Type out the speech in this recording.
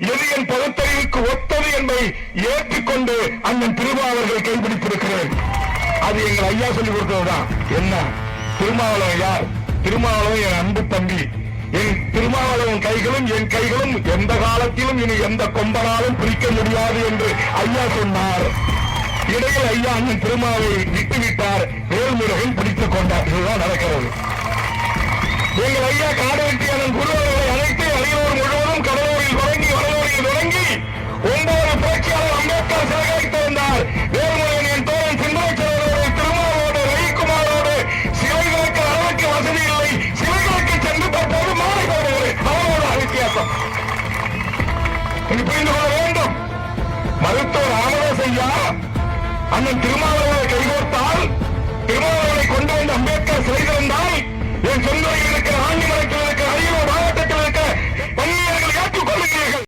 எது என் பகுத்தறிவுக்கு ஒத்தது என்பதை ஏற்றுக்கொண்டு அண்ணன் திருமாவர்கள் கைப்பிடித்திருக்கிறேன். அது எங்கள் ஐயா சொல்லி கொடுத்ததுதான். என்ன? திருமாவளவன் யார்? திருமாவளவன் என் அன்பு தம்பி. என் திருமாவளவன் கைகளும் என் கைகளும் எந்த காலத்திலும் இனி எந்த கொம்பனாலும் பிரிக்க முடியாது என்று ஐயா சொன்னார். இடையில் ஐயா அண்ணன் திருமாவை விட்டுவிட்டார். வேல்முருகன் பிடித்துக் கொண்டார். இதுதான் நடக்கிறது. எங்கள் ஐயா காடு குருவர்களை நீ புரிந்து கொள்ள வேண்டும். மருத்துவர் ராமதாஸ் ஐயா அண்ணன் திருமாவளவனை கை